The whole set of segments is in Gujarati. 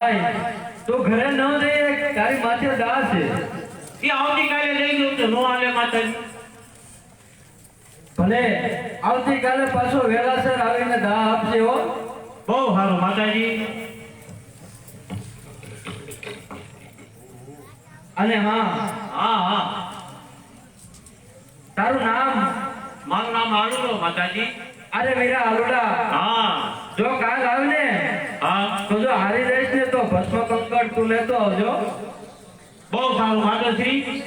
તો ઘરે ન રહે તારી માથે દા છે. એ આવતીકાલે લઈ ગયું તો નો આલે માતાજી. ભલે આવતીકાલે પાછો વેલાસર આવીને દા આપજે હો. બહુ સારું માતાજી. અને હા હા હા. તારું નામ? મારું નામ આલુલો માતાજી. અરે વીરા આલુડા હા જો કાલ આવને હા તો જો હારી રહીશ ને તો ભસ્મ કંકડ તું લેતો આવજો. બહુ સારું માતાશ્રી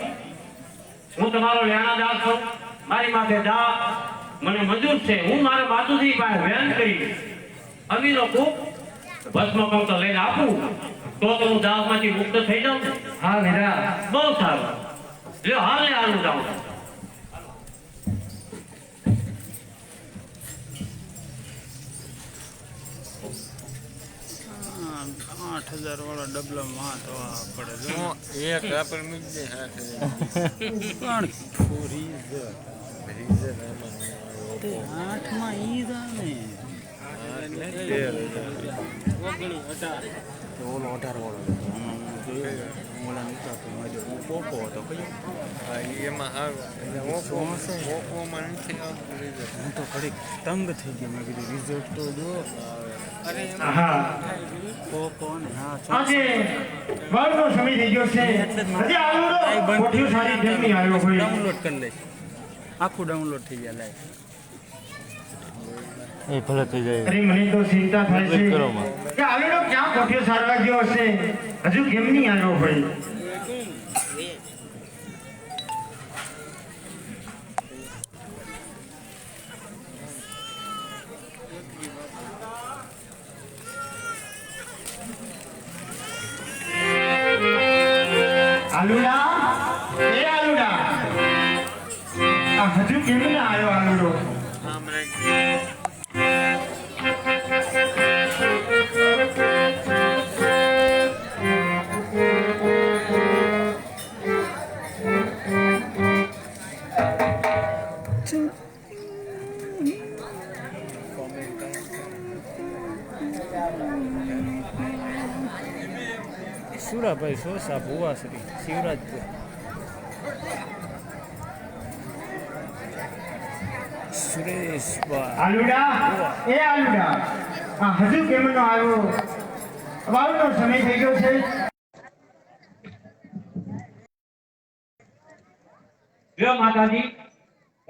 હું તમારો લેણા દાસ છું. મારી માથે દા. મને મંજૂર છે. હું મારા માતુજી પાસે વેન કરી અમીનો કૂપ ભસ્મ તો લઈને આપું. તો તો હું દાસમાંથી મુક્ત થઈ જાઉં. હા વીરા બહુ સારું. લ્યો હાલ ને હાલું જાઉં. આઠ હજાર વાળા ડબલામાં તો આ પડે જો એક આપણે મૂકી દે પણ ઈ જ આવે. ઓગણી અઢાર. ઓલો અઢાર વાળો ઓલા નીકળતો પોપો હતો કયો એમાં સારું ઓપોમાં નથી હું તો ઘડીક તંગ થઈ ગયો મેં કીધું રિઝલ્ટ તો જો અરે પોપો ને હા આજે સમય થઈ ગયો. છે હજી આલુડો કોઠીઓ સારી જેમની આવ્યો હોય. ડાઉનલોડ કરી લઈશ. આખું ડાઉનલોડ થઈ ગયા લાઈવ એ ભલે થઈ જાય. અરે મને તો ચિંતા થાય છે. કે આલુડો ક્યાં કોઠિયો સારવા ગયો હશે? હજુ કેમ નહીં આવ્યો હોય? આલુડા? આલુડા. હજુ કેમ ના આવ્યો આલુડો સુરાભાઈ સોસા ભુવાશ્રી શિવરાજપુર સુરેશભાઈ આલુડા એ આલુડા આ હજુ કેમ નો આવ્યો વાવનો સમય થઈ ગયો છે જો માતાજી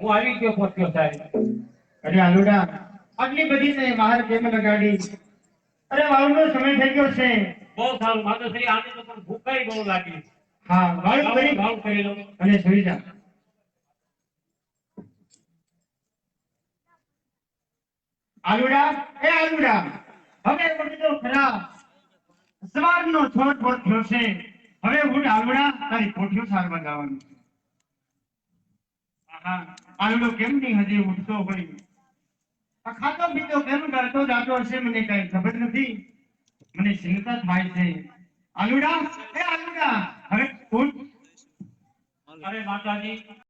હું આવી ગયો પહોંચ્યો સાહેબ અરે આલુડા આટલી બધી ને બહાર કેમ લગાડી અરે વાવનો સમય થઈ ગયો છે બહુ સારું માતાશ્રી આને તો પણ ભૂખાઈ બહુ લાગી. હા વાવ કરી. ભાવ કરી લો અને સુઈ જા. આલુડા એ આલુડા હવે મને ખરા સવારનો છોટ બોટ થયો હવે હું આલુડા તારી કોઠીઓ સાર છે. આહા આલુડો કેમ નહીં હજી ઉઠતો હોય? ખાતો પીતો કેમ કરતો જાતો હશે મને કઈ ખબર નથી. મને ચિંતા થાય છે. આલુડા એ આલુડા. હવે કોણ? અરે માતાજી.